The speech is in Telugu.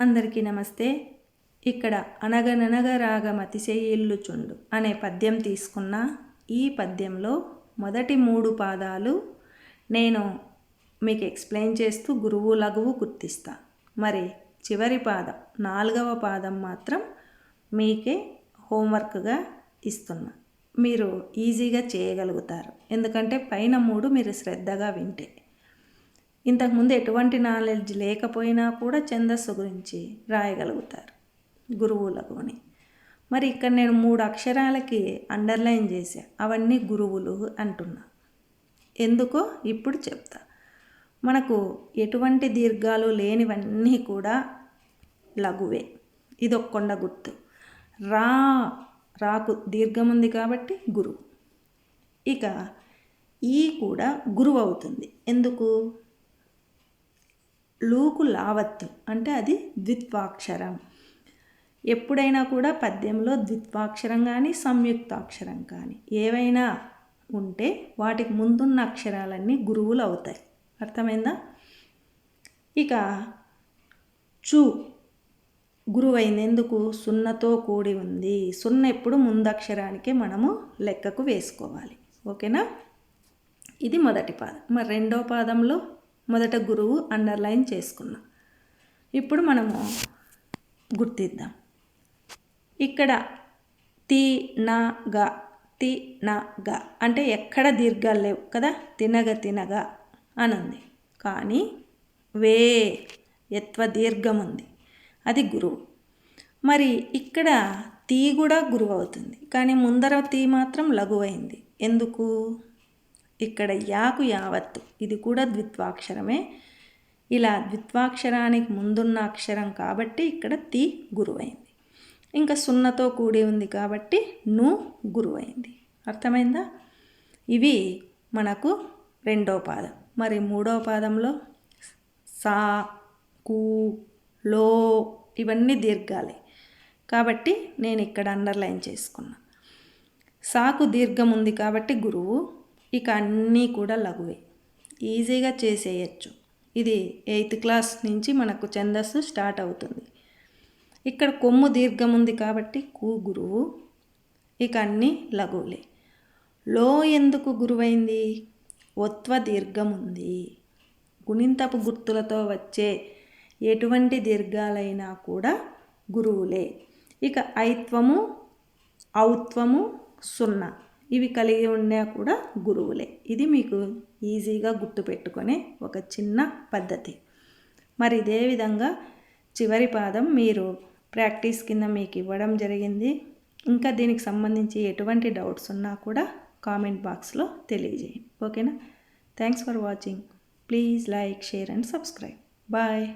అందరికీ నమస్తే. ఇక్కడ అనగననగ రాగం అతిశయిల్లుచుండు అనే పద్యం తీసుకున్న ఈ పద్యంలో మొదటి మూడు పాదాలు నేను మీకు ఎక్స్ప్లెయిన్ చేస్తూ గురువు లఘువు గుర్తిస్తా. మరి చివరి పాదం నాలుగవ పాదం మాత్రం మీకే హోంవర్క్గా ఇస్తున్నా. మీరు ఈజీగా చేయగలుగుతారు. ఎందుకంటే పైన మూడు మీరు శ్రద్ధగా వింటే. ఇంతకుముందు ఎటువంటి నాలెడ్జ్ లేకపోయినా కూడా ఛందస్సు గురించి రాయగలుగుతారు గురువులకుని మరి ఇక్కడ నేను మూడు అక్షరాలకి అండర్లైన్ చేశా. అవన్నీ గురువులు అంటున్నా. ఎందుకో ఇప్పుడు చెప్తా. మనకు ఎటువంటి దీర్ఘాలు లేనివన్నీ కూడా లఘువే. ఇది ఒక్కొండ గుర్తు. రా రాకు దీర్ఘం ఉంది కాబట్టి గురువు. ఇక ఈ కూడా గురువు అవుతుంది. ఎందుకు? లూకు లావత్తు అంటే అది ద్విత్వాక్షరం. ఎప్పుడైనా కూడా పద్యంలో ద్విత్వాక్షరం కానీ సంయుక్తాక్షరం కానీ ఏవైనా ఉంటే వాటికి ముందున్న అక్షరాలన్నీ గురువులు అవుతాయి. అర్థమైందా? ఇక చూ గురువైంది. ఎందుకు? సున్నతో కూడి ఉంది. సున్న ఎప్పుడు ముందక్షరానికే మనము లెక్కకు వేసుకోవాలి. ఓకేనా? ఇది మొదటి పాదం. మరి రెండో పాదంలో మొదట గురువు అండర్లైన్ చేసుకున్నాం ఇప్పుడు మనము గుర్తిద్దాం. ఇక్కడ తి నా గ తి నా గ అంటే ఎక్కడ దీర్ఘాలు లేవు కదా? తినగ తినగ అని ఉంది కానీ వే యత్వ దీర్ఘం ఉంది. అది గురువు. మరి ఇక్కడ తీ కూడా గురువు అవుతుంది. కానీ ముందర తీ మాత్రం లఘువైంది. ఎందుకు? ఇక్కడ యాకు యావత్తు. ఇది కూడా ద్విత్వాక్షరమే. ఇలా ద్విత్వాక్షరానికి ముందున్న అక్షరం కాబట్టి ఇక్కడ తి గురువైంది. ఇంకా సున్నతో కూడి ఉంది కాబట్టి ను గురువైంది. అర్థమైందా? ఇవి మనకు రెండో పాదం. మరి మూడో పాదంలో సా కు లో ఇవన్నీ దీర్ఘాలే. కాబట్టి నేను ఇక్కడ అండర్లైన్ చేసుకున్నా. సాకు దీర్ఘం ఉంది కాబట్టి గురువు ఇక అన్నీ కూడా లఘువే. ఈజీగా చేసేయచ్చు. ఇది ఎయిత్ క్లాస్ నుంచి మనకు ఛందస్సు స్టార్ట్ అవుతుంది. ఇక్కడ కొమ్ము దీర్ఘం ఉంది కాబట్టి కు గురువు. ఇక అన్నీ లఘువులే. లో ఎందుకు గురువైంది? ఒత్వ దీర్ఘం ఉంది. గుణింతపు గుర్తులతో వచ్చే ఎటువంటి దీర్ఘాలైనా కూడా గురువులే. ఇక ఐత్వము ఔత్వము సున్నా. ఇవి కలిగి ఉన్నా కూడా గురువులే. ఇది మీకు ఈజీగా గుర్తుపెట్టుకునే ఒక చిన్న పద్ధతి. మరి ఇదే విధంగా చివరి పాదం మీరు ప్రాక్టీస్ కింద మీకు ఇవ్వడం జరిగింది. ఇంకా దీనికి సంబంధించి ఎటువంటి డౌట్స్ ఉన్నా కూడా కామెంట్ బాక్స్లో తెలియజేయండి. ఓకేనా? Thanks for watching. Please like share and subscribe. Bye.